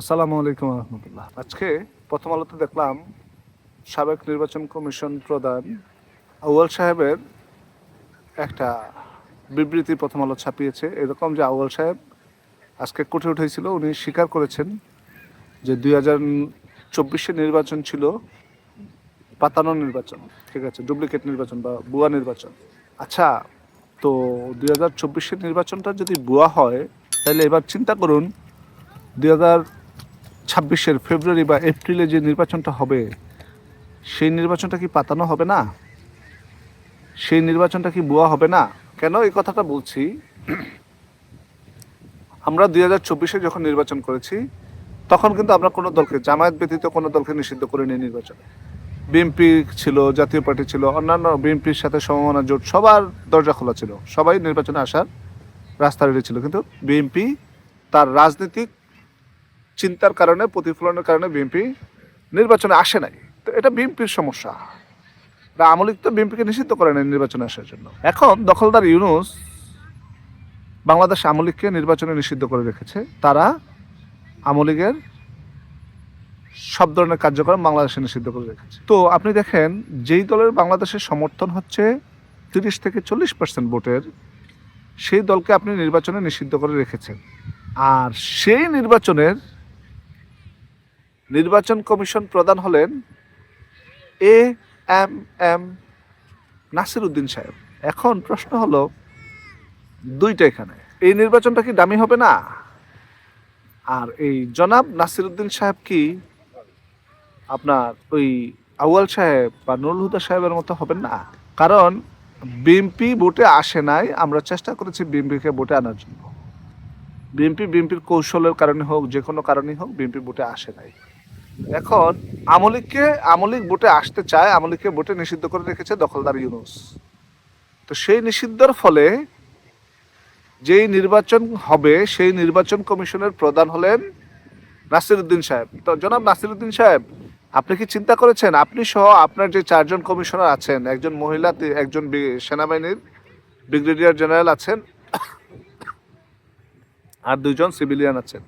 আসসালামু আলাইকুম রহমতুল্লাহ। আজকে প্রথম আলোতে দেখলাম সাবেক নির্বাচন কমিশন প্রধান আউয়াল সাহেবের একটা বিবৃতি প্রথম আলো ছাপিয়েছে। এরকম যে আউয়াল সাহেব আজকে কোর্টে উঠেছিল, উনি স্বীকার করেছেন যে দুই হাজার চব্বিশে নির্বাচন ছিল পাতানো নির্বাচন, ঠিক আছে, ডুপ্লিকেট নির্বাচন বা বুয়া নির্বাচন। আচ্ছা তো দুই হাজার চব্বিশের নির্বাচনটা যদি বুয়া হয়, তাহলে এবার চিন্তা করুন, দুই হাজার ছাব্বিশের ফেব্রুয়ারি বা এপ্রিলে যে নির্বাচনটা হবে, সেই নির্বাচনটা কি পাতানো হবে না? সেই নির্বাচনটা কি বুয়া হবে না? কেন এই কথাটা বলছি? আমরা দুই হাজার চব্বিশে যখন নির্বাচন করেছি, তখন কিন্তু আমরা কোনো দলকে, জামায়াত ব্যতীত কোনো দলকে নিষিদ্ধ করিনি নির্বাচনে। বিএনপি ছিল, জাতীয় পার্টি ছিল, অন্যান্য বিএনপির সাথে সমমনা জোট, সবার দরজা খোলা ছিল। সবাই নির্বাচনে আসার রাস্তা রেডি ছিল। কিন্তু বিএনপি তার রাজনৈতিক চিন্তার কারণে, প্রতিফলনের কারণে বিএনপি নির্বাচনে আসে নাই। তো এটা বিএনপির সমস্যা। আমলিক তো বিএনপিকে নিষিদ্ধ করে নাই নির্বাচনে আসার জন্য। এখন দখলদার ইউনুস বাংলাদেশ আমলিককে নির্বাচনে নিষিদ্ধ করে রেখেছে। তারা আমলিগের সব ধরনের কার্যক্রম বাংলাদেশে নিষিদ্ধ করে রেখেছে। তো আপনি দেখেন, যেই দলের বাংলাদেশের সমর্থন হচ্ছে তিরিশ থেকে চল্লিশ পার্সেন্ট ভোটের, সেই দলকে আপনি নির্বাচনে নিষিদ্ধ করে রেখেছেন। আর সেই নির্বাচনের নির্বাচন কমিশন প্রধান হলেন A M M Nasir Uddin সাহেব। এখন প্রশ্ন হলো, দুইটা এখানে। এই নির্বাচনটা কি দামি হবে না? আর এই জনাব নাসির উদ্দিন সাহেব কি আপনার ওই আউয়াল সাহেব বা নুরুল হুদা সাহেবের মতো হবেন না? কারণ বিএনপি ভোটে আসে নাই, আমরা চেষ্টা করেছি বিএনপিকে ভোটে আনার জন্য। বিএনপি, বিএনপির কৌশলের কারণে হোক যে কোনো কারণেই হোক, বিএনপি ভোটে আসে নাই। এখন আমলিককে, আমলিক ভোটে আসতে চায়, আমলিককে ভোটে নিষিদ্ধ করে রেখেছে দখলদার ইউনুস। তো সেই নিষিদ্ধর ফলে যেই নির্বাচন হবে, সেই নির্বাচন কমিশনের প্রধান হলেন নাসিরুদ্দিন সাহেব। তো জনাব নাসিরুদ্দিন সাহেব, আপনি কি চিন্তা করেছেন? আপনি সহ আপনার যে চারজন কমিশনার আছেন, একজন মহিলা একজন সেনাবাহিনীর ব্রিগেডিয়ার জেনারেল আছেন, আর দুইজন সিভিলিয়ান আছেন।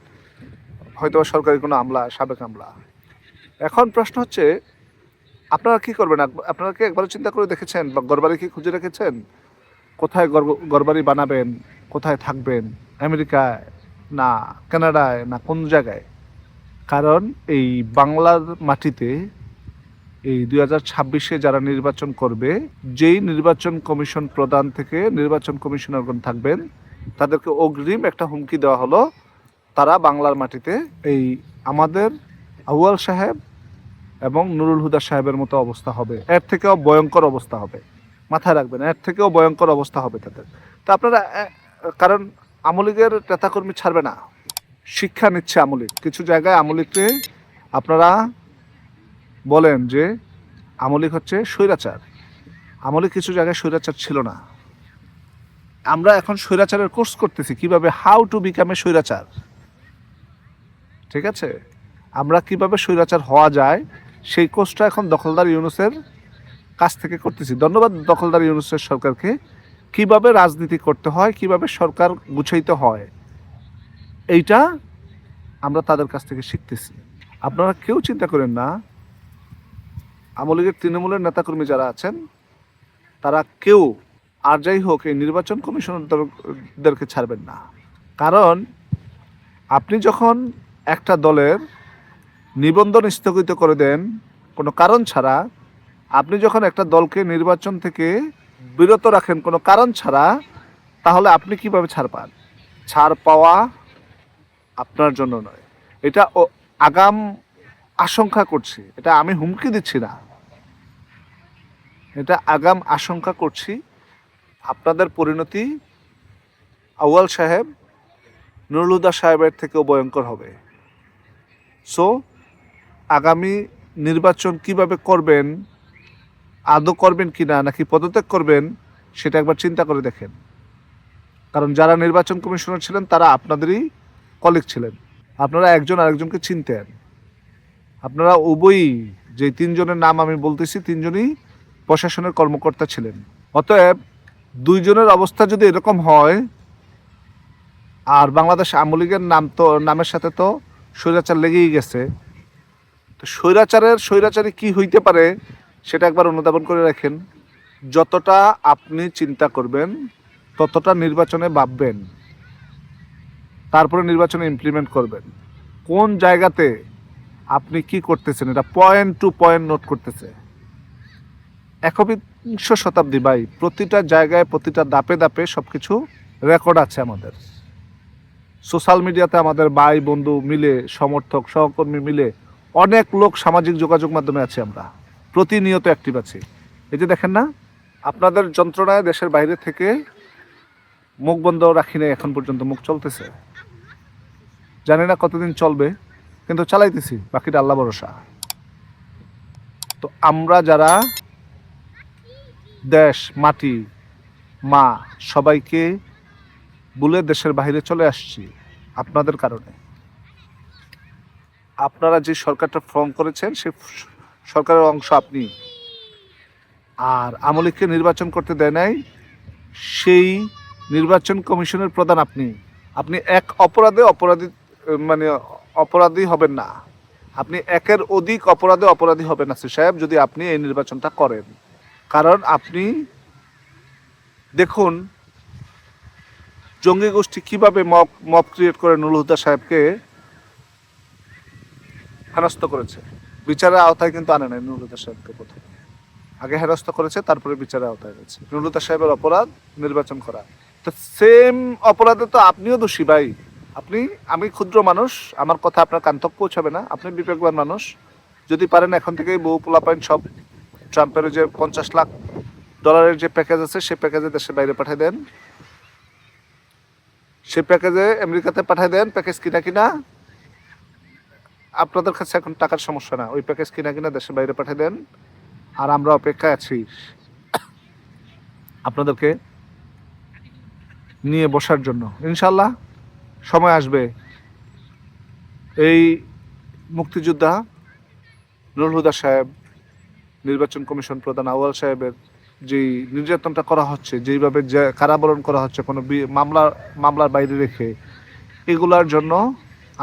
হয়তো সরকারি কোনো আমলা, সাবেক আমলা। এখন প্রশ্ন হচ্ছে, আপনারা কি করবেন? আপ- আপনারা কি একবার চিন্তা করে দেখেছেন বা গড়বাড়ি কি খুঁজে রেখেছেন? কোথায় গড়বাড়ি বানাবেন? কোথায় থাকবেন? আমেরিকায় না কানাডায় না কোন জায়গায়? কারণ এই বাংলার মাটিতে এই দুই হাজার ছাব্বিশে যারা নির্বাচন করবে, যেই নির্বাচন কমিশন প্রধান থেকে নির্বাচন কমিশনারগণ থাকবেন, তাদেরকে অগ্রিম একটা হুমকি দেওয়া হলো। তারা বাংলার মাটিতে এই আমাদের আউয়াল সাহেব এবং নুরুল হুদা সাহেবের মতো অবস্থা হবে। এর থেকেও ভয়ঙ্কর অবস্থা হবে। মাথায় রাখবেন, এর থেকেও ভয়ঙ্কর অবস্থা হবে তাদের। তো আপনারা কারণ আমলিগের নেতাকর্মী ছাড়বে না। শিক্ষা নিচ্ছে আমলিক কিছু জায়গায় আমলিককে আপনারা বলেন যে আমলিক হচ্ছে স্বৈরাচার। আমলিক কিছু জায়গায় স্বৈরাচার ছিল না। আমরা এখন স্বৈরাচারের কোর্স করতেছি কীভাবে হাউ টু বিকাম এ স্বৈরাচার। ঠিক আছে? আমরা কীভাবে স্বৈরাচার হওয়া যায় সেই কোর্সটা এখন দখলদার ইউনুসের কাছ থেকে করতেছি। ধন্যবাদ দখলদার ইউনুসের সরকারকে। কীভাবে রাজনীতি করতে হয়, কীভাবে সরকার গুছাইতে হয়, এইটা আমরা তাদের কাছ থেকে শিখতেছি। আপনারা কেউ চিন্তা করেন না, আমলীগের তৃণমূলের নেতাকর্মী যারা আছেন, তারা কেউ আর যাই হোক এই নির্বাচন কমিশনারদেরকে ছাড়বেন না। কারণ আপনি যখন একটা দলের নিবন্ধন স্থগিত করে দেন। কোনো কারণ ছাড়া আপনি যখন একটা দলকে নির্বাচন থেকে বিরত রাখেন কোনো কারণ ছাড়া, তাহলে আপনি কীভাবে ছাড় পান? ছাড় পাওয়া আপনার জন্য নয়। এটা আগাম আশঙ্কা করছি। এটা আমি হুমকি দিচ্ছি না। এটা আগাম আশঙ্কা করছি। আপনাদের পরিণতি আউয়াল সাহেব নুরুলুদা সাহেবের থেকেও ভয়ঙ্কর হবে। সো আগামী নির্বাচন কীভাবে করবেন, আদৌ করবেন কি না নাকি পদত্যাগ করবেন, সেটা একবার চিন্তা করে দেখেন। কারণ যারা নির্বাচন কমিশনার ছিলেন, তারা আপনাদেরই কলিগ ছিলেন। আপনারা একজন আরেকজনকে চিনতেন। আপনারা উভয়ই যে তিনজনের নাম আমি বলতেছি, তিনজনই প্রশাসনের কর্মকর্তা ছিলেন। অতএব দুইজনের অবস্থা যদি এরকম হয়, আর বাংলাদেশ আওয়ামী লীগের নাম তো, নামের সাথে তো স্বৈরাচার লেগেই গেছে তো স্বৈরাচারের স্বৈরাচারী কি হইতে পারে সেটা একবার অনুধাবন করে রাখেন। যতটা আপনি চিন্তা করবেন, ততটা নির্বাচনে ভাববেন, তারপরে নির্বাচনে ইমপ্লিমেন্ট করবেন। কোন জায়গাতে আপনি কি করতেছেন, এটা পয়েন্ট টু পয়েন্ট নোট করতেছে। একবিংশ শতাব্দী ভাই, প্রতিটা জায়গায়, প্রতিটা দাপে দাপে সব কিছু রেকর্ড আছে আমাদের। সোশ্যাল মিডিয়াতে আমাদের ভাই, বন্ধু মিলে, সমর্থক, সহকর্মী মিলে অনেক লোক সামাজিক যোগাযোগ মাধ্যমে আছে আমরা। প্রতিনিয়ত অ্যাক্টিভ আছি। এই যে দেখেন না, আপনাদের যন্ত্রণায় দেশের বাইরে থেকে মুখ বন্ধ রাখি নাই এখন পর্যন্ত, মুখ চলতেছে। জানি না কতদিন চলবে, কিন্তু চালাইতেছি, বাকিটা আল্লাহ ভরসা। তো আমরা যারা দেশ, মাটি, মা, সবাইকে বলে দেশের বাইরে চলে আসছি, আপনাদের কারণে। আপনারা যে সরকারটা ফর্ম করেছেন, সে সরকারের অংশ আপনি। আর আমলিককে নির্বাচন করতে দেয় নাই, সেই নির্বাচন কমিশনের প্রধান আপনি। আপনি এক অপরাধে অপরাধী মানে অপরাধী হবেন না। আপনি একের অধিক অপরাধে অপরাধী হবেন না সাহেব, যদি আপনি এই নির্বাচনটা করেন। কারণ আপনি, দেখুন, জঙ্গি গোষ্ঠী কীভাবে মপ মপ ক্রিয়েট করে নুরুল হুদা সাহেবকে হেনস্থ করেছে। বিচারের আওতায় কিন্তু আনে নাই নুরুল সাহেবকে প্রথমে। আগে হেনস্থ করেছে, তারপরে বিচারের আওতায় এনেছে। নুরুল সাহেবের অপরাধ নির্বাচন করা। তো সেম অপরাধে তো আপনিও দোষী ভাই। আপনি, আমি ক্ষুদ্র মানুষ, আমার কথা আপনার কান্তক পৌঁছাবে না। আপনি বিবেকবান মানুষ। যদি পারেন এখন থেকেই বউ পোলাপাইন সব ট্রাম্পের যে পঞ্চাশ লাখ ডলারের যে প্যাকেজ আছে, সেই প্যাকেজে দেশের বাইরে পাঠিয়ে দেন। সেই প্যাকেজে আমেরিকাতে পাঠিয়ে দেন প্যাকেজ কিনা কিনা। আপনাদের কাছে এখন টাকার সমস্যা না। ওই প্যাকেজ কিনা কিনা দেশের বাইরে পাঠিয়ে দেন। আর আমরা অপেক্ষায় আছি। আপনাদেরকে নিয়ে বসার জন্য। ইনশাল্লাহ সময় আসবে। এই মুক্তিযোদ্ধা নুরুল হুদা সাহেব, নির্বাচন কমিশন প্রধান আউয়াল সাহেবের যেই নির্যাতনটা করা হচ্ছে, যেইভাবে যে কারাবরণ করা হচ্ছে কোনো মামলা মামলার বাইরে রেখে, এগুলার জন্য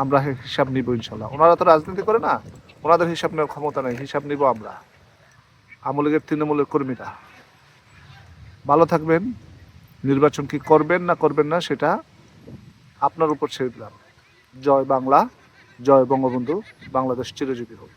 আমরা হিসাব নিব ইনশাল্লাহ ওনারা তো রাজনীতি করে না, ওনাদের হিসাব নেওয়ার ক্ষমতা নেই, হিসাব নিব আমরা। আমলিগের তৃণমূলের কর্মীরা। ভালো থাকবেন, নির্বাচন কি করবেন না করবেন না সেটা আপনার উপর ছেড়ে দিলাম। জয় বাংলা, জয় বঙ্গবন্ধু, বাংলাদেশ চিরজীবী হোক।